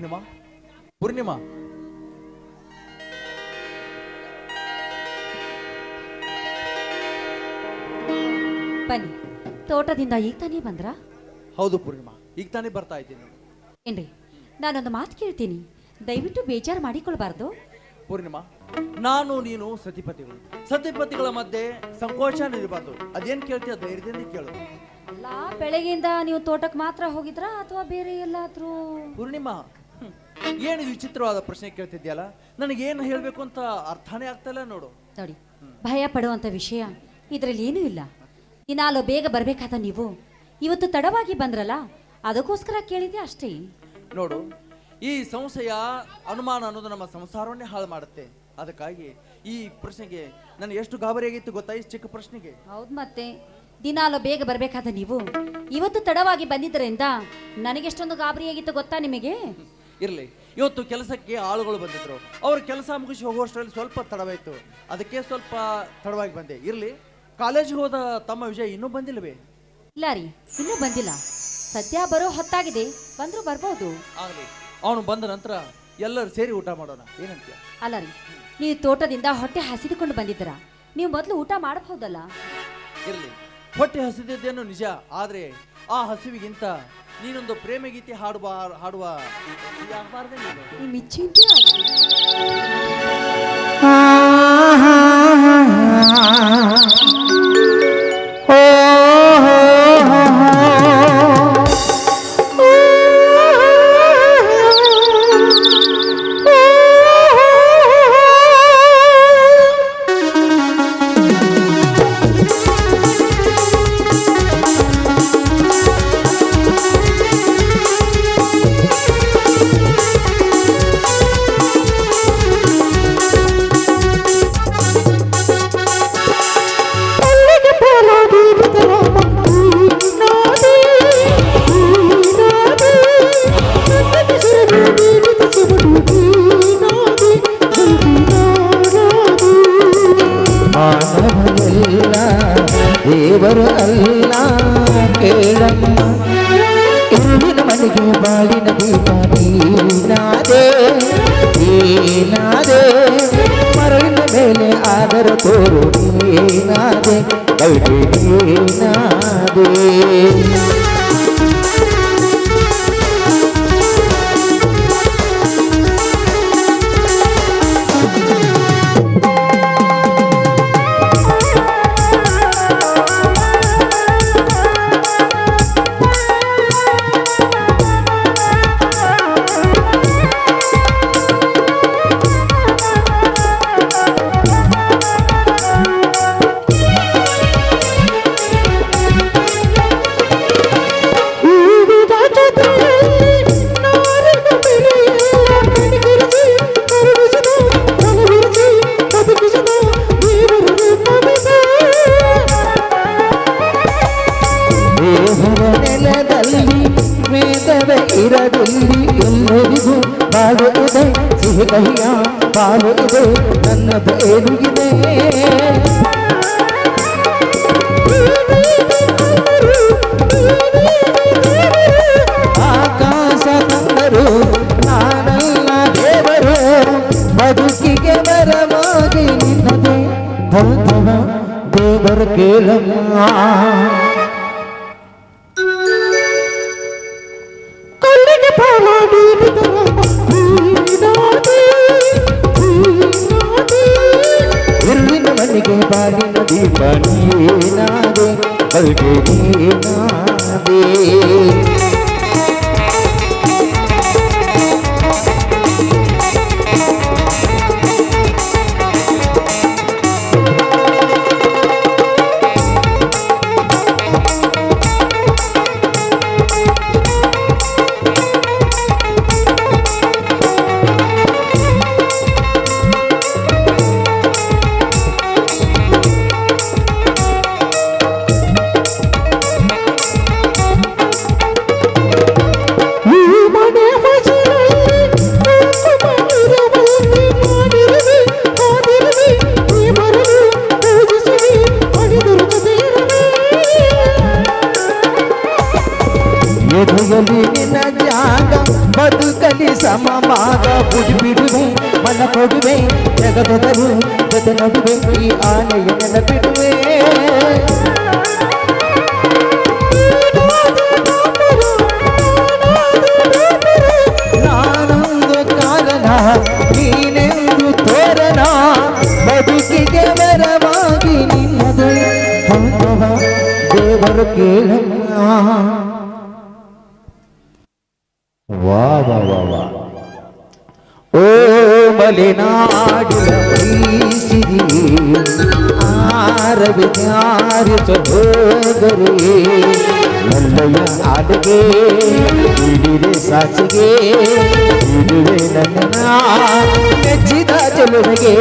ಪೂರ್ಣಿಮಾ? ಪೂರ್ಣಿಮಾ? ಬನ್ನಿ ತೋಟದಿಂದ ಈಗ ತಾನೇ ಬಂದ್ರ? ಹೌದು ಪೂರ್ಣಿಮಾ ಈಗ ತಾನೇ ಬರ್ತಾ ಇದ್ದೀನಿ. ಏನ್ರಿ ನಾನೊಂದು ಮಾತು ಕೇಳ್ತೀನಿ. ದಯವಿಟ್ಟು ಬೇಜಾರು ಮಾಡಿಕೊಳ್ಬಾರ್ದು. ಪೂರ್ಣಿಮಾ ನಾನು ನೀನು ಸತಿಪತಿಗಳು. ಸತಿಪತಿಗಳ ಮಧ್ಯೆ ಸಂಕೋಚ ಇರಬಾರ್ದು ಅದೇನ್ ಕೇಳ್ತೀಯ ಧೈರ್ಯದಿಂದ ಕೇಳು. ಅಲ್ಲ ಬೆಳಗ್ಗೆಯಿಂದ ನೀವು ತೋಟಕ್ಕೆ ಮಾತ್ರ ಹೋಗಿದ್ರಾ ಅಥವಾ ಬೇರೆ ಎಲ್ಲಾದ್ರೂ? ಪೂರ್ಣಿಮಾ. ಏನು ವಿಚಿತ್ರವಾದ ಪ್ರಶ್ನೆ ಕೇಳ್ತಿದ್ಯಲ್ಲ? ಏನು ಹೇಳಬೇಕು ಅಂತ ಅರ್ಥನೇ ಆಗ್ತಾ ಇಲ್ಲ ನೋಡು ನೋಡಿ ಭಯ ಪಡುವಂಥ ವಿಷಯ ಇದರಲ್ಲಿ ಏನೂ ಇಲ್ಲ. ದಿನಾಲು ಬೇಗ ಬರಬೇಕಾದ ನೀವು. ಇವತ್ತು ತಡವಾಗಿ ಬಂದ್ರಲ್ಲ ಅದಕ್ಕೋಸ್ಕರ ಕೇಳಿದೆ ಅಷ್ಟೇ. ನೋಡು ಈ ಸಂಶಯ ಅನುಮಾನ ಅನ್ನೋದು ನಮ್ಮ ಸಂಸಾರವನ್ನೇ ಹಾಳು ಮಾಡುತ್ತೆ. ಅದಕ್ಕಾಗಿ ಈ ಪ್ರಶ್ನೆಗೆ ನನಗೆ ಎಷ್ಟು ಗಾಬರಿಯಾಗಿತ್ತು ಗೊತ್ತಾ ಈ ಚಿಕ್ಕ ಪ್ರಶ್ನೆಗೆ? ಹೌದು ಮತ್ತೆ. ದಿನಾಲು ಬೇಗ ಬರಬೇಕಾದ ನೀವು. ಇವತ್ತು ತಡವಾಗಿ ಬಂದಿದ್ದರಿಂದ ನನಗೆಷ್ಟೊಂದು ಗಾಬರಿಯಾಗಿತ್ತು ಗೊತ್ತಾ ನಿಮಗೆ? ಇರಲಿ. ಇವತ್ತು ಕೆಲಸಕ್ಕೆ ಆಳುಗಳು ಬಂದಿದ್ರು. ಅವ್ರ ಕೆಲಸ ಮುಗಿಸಿ ಹೋಗುವಷ್ಟರಲ್ಲಿ ಸ್ವಲ್ಪ ತಡವಾಯಿತು. ಅದಕ್ಕೆ ಸ್ವಲ್ಪ ತಡವಾಗಿ ಬಂದೆ. ಇರಲಿ. ಕಾಲೇಜಿಗೆ ಹೋದ ತಮ್ಮ ವಿಜಯ್ ಇನ್ನೂ ಬಂದಿಲ್ಲವೇ ಇಲ್ಲ ರೀ. ಇನ್ನೂ ಬಂದಿಲ್ಲ. ಸದ್ಯ ಬರೋ ಹೊತ್ತಾಗಿದೆ. ಬಂದರೂ ಬರ್ಬೋದು. ಆಗಲಿ. ಅವನು ಬಂದ ನಂತರ ಎಲ್ಲರೂ ಸೇರಿ ಊಟ ಮಾಡೋಣ. ಏನಂತೀಯ? ಅಲ್ಲ ರೀ. ನೀವು ತೋಟದಿಂದ ಹೊಟ್ಟೆ ಹಸಿದುಕೊಂಡು ಬಂದಿದ್ದೀರಾ? ನೀವು ಮೊದಲು ಊಟ ಮಾಡಬಹುದಲ್ಲ? ಇರಲಿ. ಹೊಟ್ಟೆ ಹಸಿದಿದ್ದೇನು ನಿಜ. ಆದರೆ ಆ ಹಸಿವಿಗಿಂತ ನೀನೊಂದು ಪ್ರೇಮ ಗೀತೆ ಹಾಡುವ ಹಾಡುವ ಆಗಬಾರ್ದೇ ನೀನು ಮಾನವನೆಲ್ಲ ದೇವರು ಅಲ್ಲ. ಕೇಳಮ್ಮ, ಇರುವಿನ ಮನೆಗೆ ಬಾಳಿನ ದೀಪ ನೀನಾದೆ ನೀನಾದೆ. ಮರಳಿನ ಮೇಲೆ ಆದರ ತೋರು ನೀನಾದೆ ಕವಿತೆ ನೀನಾದೆ. ಇರದಿಲ್ಲಿ ಎಲ್ಲರಿಗೂ ಬಾಳು ಇದೆ ಸಿಹಿ ಕಹಿಯ ಬಾಳು ಇದೆ ನನ್ನ ಬೇರು ಇದೆ ಆಕಾಶ ತಂದರು ನಾನಲ್ಲ ದೇವರು ಬದುಕಿಗೆ ಬರವಾಗಿ ನಿನ್ನದೆ ಬಲ್ತವ ದೇವರು ಕೇಳಮ್ಮ ಇರುಳಿನ ಮನೆಗೆ ಬಾಗಿನ ದೀಪ ನೀನಾದೆ ಬಲ್ಗೆ ನೀನಾದೆ ಆ ನಡುವೆ ಈ ಆನೆಯ ನೆನಪಿಡುವೆ ನಾನೊಂದು ಕಾರಣ ನೀನೆಂದು ತೋರಣ ಬದುಕಿಗೆ ವರವಾಗಿ ನಿನ್ನದು ಬಾಂಧವ ದೇವರು ಕೇಳಮ್ಮ ವಾ ವಾ ವಾ ವಾ ಓ ಮಲೆನಾಡಿನ ಪ್ರೀಸಿರಿ ಆರವಿ ಜಾರಿಸ ಹೋಗರೆ ನಲ್ಲಯ್ಯ ಆಟಗೆ ಹಿಡಿರೆ ಸಾಸಿಗೆ ಇಡುವೆ ನನ್ನ ಮೆಚ್ಚಿದ ಚೆಲುವೆಗೆ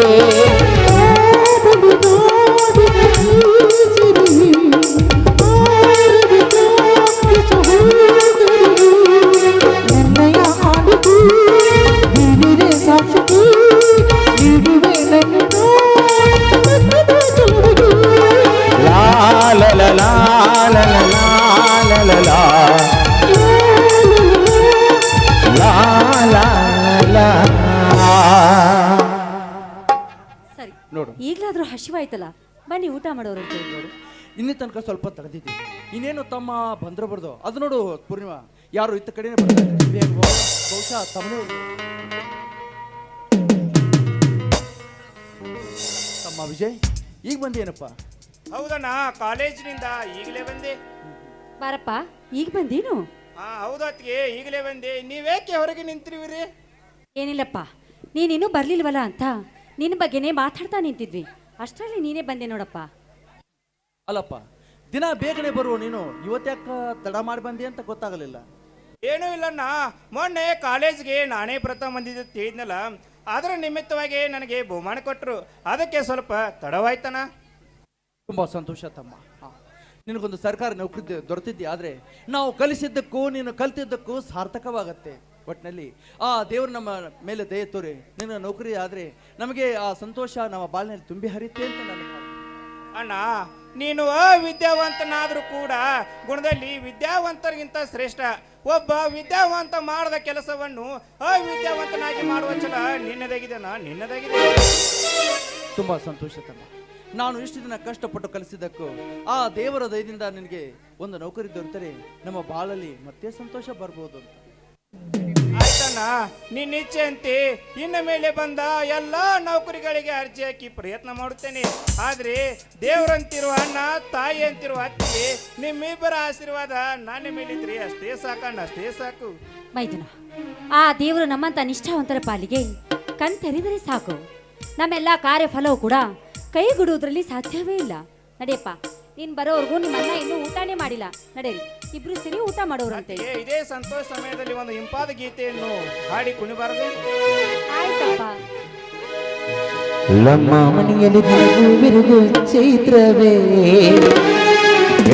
ನೋಡು ಈಗಲಾದ್ರೂ ಹಸಿವಾಯ್ತಲ್ಲ ಬನ್ನಿ ಊಟ ಮಾಡೋರು ಅಂತ ನೋಡು ಇನ್ನಿ ತನಕ ಸ್ವಲ್ಪ ತಡೆದಿದ್ದೆ ಇನ್ನೇನು ತಮ್ಮ ಬಂದ್ರೆ ಬರ್ದು ಅದು ನೋಡು ಪೂರ್ಣಿಮಾ ಯಾರು ಇತ್ತ ಹೋಗು. ಬಹುಶಃ ತಮ್ಮನೇ ತಮ್ಮ ವಿಜಯ್ ಈಗ ಬಂದೇನಪ್ಪ ಹೌದಣ್ಣ ಕಾಲೇಜಿನಿಂದ ಈಗಲೇ ಬಂದೆ. ಬಾರಪ್ಪ ಈಗ ಬಂದೀನು? ಹಾ ಅತ್ತಿಗೆ ಈಗಲೇ ಬಂದೆ. ನೀವೇಕೆ ಹೊರಗೆ ನಿಂತಿರುವಿರಿ? ಏನಿಲ್ಲಪ್ಪ ನೀನಿನ್ನು ಬರ್ಲಿಲ್ವಲ್ಲ ಅಂತ? ನಿನ್ನ ಬಗ್ಗೆನೇ ಮಾತಾಡ್ತಾ ನಿಂತಿದ್ವಿ. ಅಷ್ಟರಲ್ಲಿ ನೀನೇ ಬಂದೆ ನೋಡಪ್ಪ. ಅಲ್ಲಪ್ಪ ದಿನ ಬೇಗನೆ ಬರುವ ನೀನು ಇವತ್ತ್ಯಾಕ ತಡ ಮಾಡಿ ಬಂದಿ ಅಂತ ಗೊತ್ತಾಗಲಿಲ್ಲ. ಏನೂ ಇಲ್ಲಣ್ಣ ಮೊನ್ನೆ ಕಾಲೇಜ್ಗೆ ನಾನೇ ಪ್ರಥಮ ಬಂದಿದ್ದೆ ತಿಳಿದ್ನಲ್ಲ ಅದರ ನಿಮಿತ್ತವಾಗಿ ನನಗೆ ಬಹುಮಾನ ಕೊಟ್ಟರು ಅದಕ್ಕೆ ಸ್ವಲ್ಪ ತಡವಾಯ್ತಣ್ಣ. ತುಂಬ ಸಂತೋಷ ತಮ್ಮ. ನಿನಗೊಂದು ಸರ್ಕಾರ ನೌಕರಿ ದೊರೆತಿದ್ದೆ ಆದರೆ ನಾವು ಕಲಿಸಿದ್ದಕ್ಕೂ ನೀನು ಕಲಿತಿದ್ದಕ್ಕೂ ಸಾರ್ಥಕವಾಗತ್ತೆ. ಒಟ್ಟಿನಲ್ಲಿ ಆ ದೇವರು ನಮ್ಮ ಮೇಲೆ ದಯ ತೋರಿ ನಿನ್ನ ನೌಕರಿ ಆದರೆ ನಮಗೆ ಆ ಸಂತೋಷ ನಮ್ಮ ಬಾಳಿನಲ್ಲಿ ತುಂಬಿ ಹರಿತೆ ಅಂತ ನಾನು ಅಣ್ಣ ನೀನು ವಿದ್ಯಾವಂತನಾದರೂ ಕೂಡ ಗುಣದಲ್ಲಿ ವಿದ್ಯಾವಂತರಿಗಿಂತ ಶ್ರೇಷ್ಠ. ಒಬ್ಬ ವಿದ್ಯಾವಂತ ಮಾಡದ ಕೆಲಸವನ್ನು ಅವಿದ್ಯಾವಂತನಾಗಿ ಮಾಡುವ ಛಲ ನಿನ್ನದಾಗಿದೆನಾ ನಿನ್ನದಾಗಿದೆ ತುಂಬ ಸಂತೋಷ ತಮ್ಮ. ನಾನು ಇಷ್ಟು ದಿನ ಕಷ್ಟಪಟ್ಟು ಕಲಿಸಿದ್ದಕ್ಕೂ ಆ ದೇವರ ದಯದಿಂದ ನಿನಗೆ ಒಂದು ನೌಕರಿ ದೊರೆತರೆ ನಮ್ಮ ಬಾಳಲ್ಲಿ ಮತ್ತೆ ಸಂತೋಷ ಬರ್ಬೋದು ಅಂತ. ಆಯ್ತಣ್ಣ ನಿನ್ನ ಇಚ್ಛೆಯಂತೆ ಇನ್ನು ಮೇಲೆ ಬಂದ ಎಲ್ಲ ನೌಕರಿಗಳಿಗೆ ಅರ್ಜಿ ಹಾಕಿ ಪ್ರಯತ್ನ ಮಾಡುತ್ತೇನೆ. ಆದ್ರೆ ದೇವರಂತಿರುವ ಅಣ್ಣ ತಾಯಿ ಅಂತಿರುವ ಅತ್ತಿಗೆ ನಿಮ್ಮಿಬ್ಬರ ಆಶೀರ್ವಾದ ನನ್ನ ಮೇಲಿದ್ರಿ ಅಷ್ಟೇ ಸಾಕಣ್ಣ ಅಷ್ಟೇ ಸಾಕು. ಮೈದುನ ಆ ದೇವರು ನಮ್ಮಂತ ನಿಷ್ಠಾವಂತರ ಪಾಲಿಗೆ ಕಣ್ತೆರೆದರೆ ಸಾಕು. ನಮ್ಮೆಲ್ಲ ಕಾರ್ಯಫಲವು ಕೂಡ ಕೈಗೂಡುವುದರಲ್ಲಿ ಸಾಧ್ಯವೇ ಇಲ್ಲ. ನಡೆಯಪ್ಪ ನೀನ್ ಬರೋವರೆಗೂ ನಿಮ್ಮ ಇನ್ನು ಇನ್ನೂ ಊಟನೇ ಮಾಡಿಲ್ಲ. ನಡೆಯಲಿ ಇಬ್ರು ಸೇರಿ ಊಟ ಮಾಡೋರಂತೆ. ಏ, ಇದೇ ಸಂತೋಷ ಸಮಯದಲ್ಲಿ ಒಂದು ಇಂಪಾದ ಗೀತೆಯನ್ನು ಹಾಡಿ ಕುಣಿಬಾರದು. ಆಯ್ತಪ್ಪ. ನಮ್ಮ ಮನೆಯಲ್ಲಿ ಬಿರುಗು ಬಿರುಗು ಚೈತ್ರವೇ.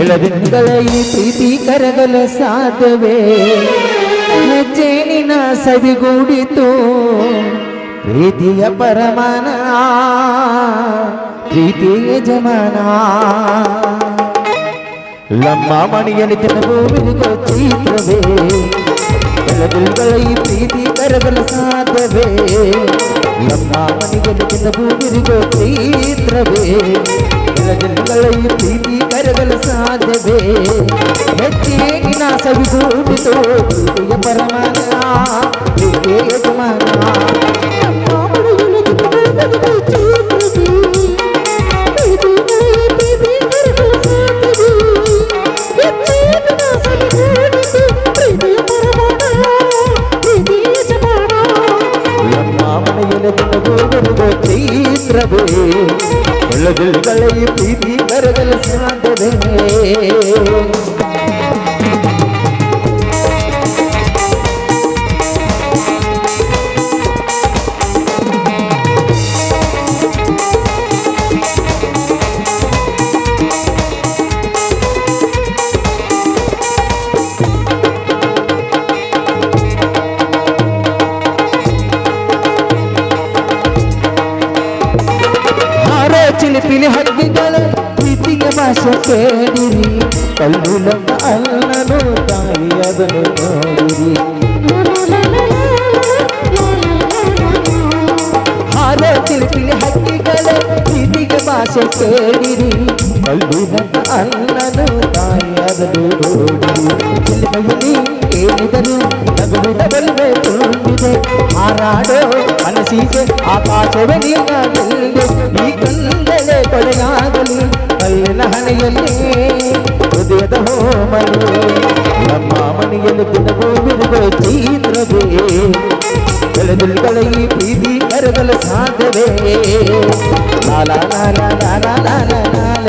ಎಳದಿನಗಳ ಈ ಪ್ರೀತಿ ಕರಗಲ ಸಾಧವೇ ಹೆಜ್ಜೆನಿನ ಸವಿಗೂಡಿತು ಪ್ರೀತಿಯ ಪರಮಾನ. ಪ್ರೀತಿಯ ಜಮಾನ ನಮ್ಮ ಮನೆಯಲ್ಲಿ ದಿನವೂ ಬಿರುಗು ಚೈತ್ರವೇ ಎಳದಿನಗಳ ಈ ಪ್ರೀತಿ ಕರಗಲ ಸಾಧವೇ ನಮ್ಮ ಮನೆಯಲ್ಲಿ ದಿನವೂ ಬಿರುಗು ಚೈತ್ರವೇ ಎಳದಿನಗಳ ಈ ಪ್ರೀತಿ ಕರಗಲ ಸಾಧ್ಯವೇ ಹೆಚ್ಚಿನ ಸವಿಗೂಡಿತು ಪ್ರೀತಿಯ ಪರಮಾನ ಪ್ರೀತಿಯ ಯಜಮಾನ நிழல்களை ಆಸೆ ಕೇಳಿರಿ. ಕಲ್ಲು ನಮ್ಮ ಅಲ್ಲನು ತಾಯಿ ಅದನ್ನು ನೋಡಿರಿ. ಹಾರ ತಿರುಪಿಲಿ ಹಕ್ಕಿಗಳ ಹಿರಿಗ ಭಾಷೆ ಕೇಳಿರಿ. ಕಲ್ಲು ಅಲ್ಲನು ತಾಯಿ ನೋಡಿರಿ ಚಿಲ್ಮೆಯಲ್ಲಿ ಏನಿದರು ನಗುವಿನ ಬಲ್ವೆ ತುಂಬಿದೆ ಹಾರಾಡೋ ಮನಸ್ಸಿಗೆ ಆಕಾಶವೇ ನೀನಾಗಲಿ ಈ ಕಂದಳೆ ಕೊಡೆಯಾಗಲಿ ಕಲ್ಲಿನ ಹಣೆಯಲ್ಲಿ ಹೃದಯದ ಹೋಮಲು ನಮ್ಮ ಮನೆಯಲ್ಲಿ ದಿನವೂ ಬಿರುಗೋ ಚೈತ್ರವೇ ಬೆಳೆದುಗಳ ಈ ಪ್ರೀತಿ ಕರಗಲು ಸಾಧ್ಯವೇ ಲಾಲ ಲಾಲ ಲಾಲ ಲಾಲ ಲಾಲ